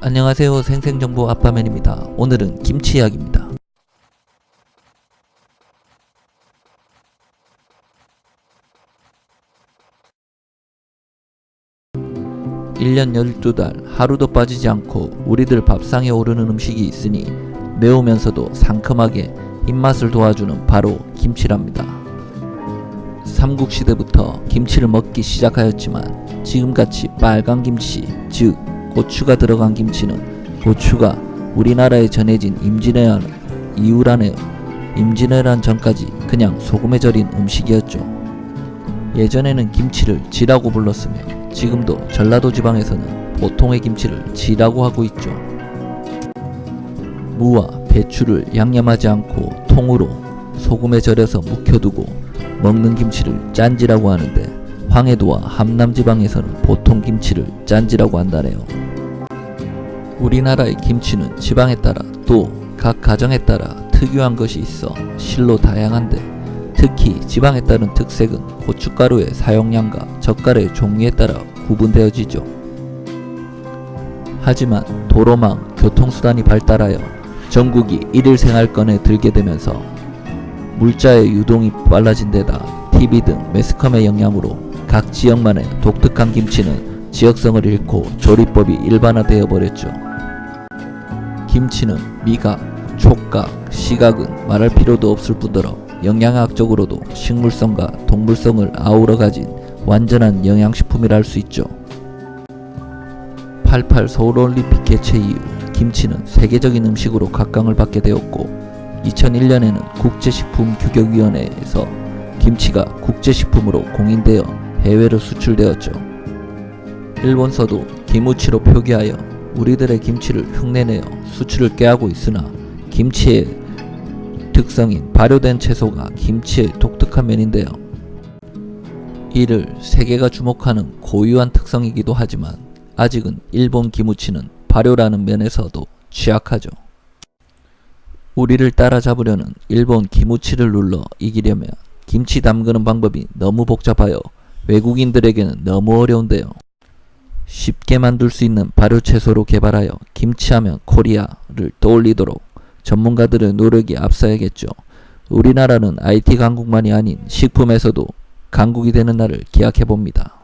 안녕하세요 생생정보 아빠맨입니다. 오늘은 김치 이야기입니다. 1년 12달 하루도 빠지지 않고 우리들 밥상에 오르는 음식이 있으니 매우면서도 상큼하게 입맛을 도와주는 바로 김치랍니다. 삼국시대부터 김치를 먹기 시작하였지만 지금같이 빨간 김치, 즉 고추가 들어간 김치는 고추가 우리나라에 전해진 임진왜란 이후라네요. 임진왜란 전까지 그냥 소금에 절인 음식이었죠. 예전에는 김치를 지라고 불렀으며 지금도 전라도 지방에서는 보통의 김치를 지라고 하고 있죠. 무와 배추를 양념하지 않고 통으로 소금에 절여서 묵혀두고 먹는 김치를 짠지라고 하는데 황해도와 함남 지방에서는 보통 김치를 짠지라고 한다네요. 우리나라의 김치는 지방에 따라 또 각 가정에 따라 특유한 것이 있어 실로 다양한데 특히 지방에 따른 특색은 고춧가루의 사용량과 젓갈의 종류에 따라 구분되어지죠. 하지만 도로망 교통수단이 발달하여 전국이 일일 생활권에 들게 되면서 물자의 유동이 빨라진 데다 TV 등 매스컴의 영향으로 각 지역만의 독특한 김치는 지역성을 잃고 조리법이 일반화되어 버렸죠. 김치는 미각, 촉각, 시각은 말할 필요도 없을 뿐더러 영양학적으로도 식물성과 동물성을 아우러 가진 완전한 영양식품이라 할 수 있죠. 88 서울올림픽 개최 이후 김치는 세계적인 음식으로 각광을 받게 되었고 2001년에는 국제식품규격위원회에서 김치가 국제식품으로 공인되어 해외로 수출되었죠. 일본서도 기무치로 표기하여 우리들의 김치를 흉내내어 수출을 꾀하고 있으나 김치의 특성인 발효된 채소가 김치의 독특한 면인데요. 이를 세계가 주목하는 고유한 특성이기도 하지만 아직은 일본 기무치는 발효라는 면에서도 취약하죠. 우리를 따라잡으려는 일본 기무치를 눌러 이기려면 김치 담그는 방법이 너무 복잡하여 외국인들에게는 너무 어려운데요. 쉽게 만들 수 있는 발효 채소로 개발하여 김치하면 코리아를 떠올리도록 전문가들의 노력이 앞서야겠죠. 우리나라는 IT 강국만이 아닌 식품에서도 강국이 되는 날을 기약해 봅니다.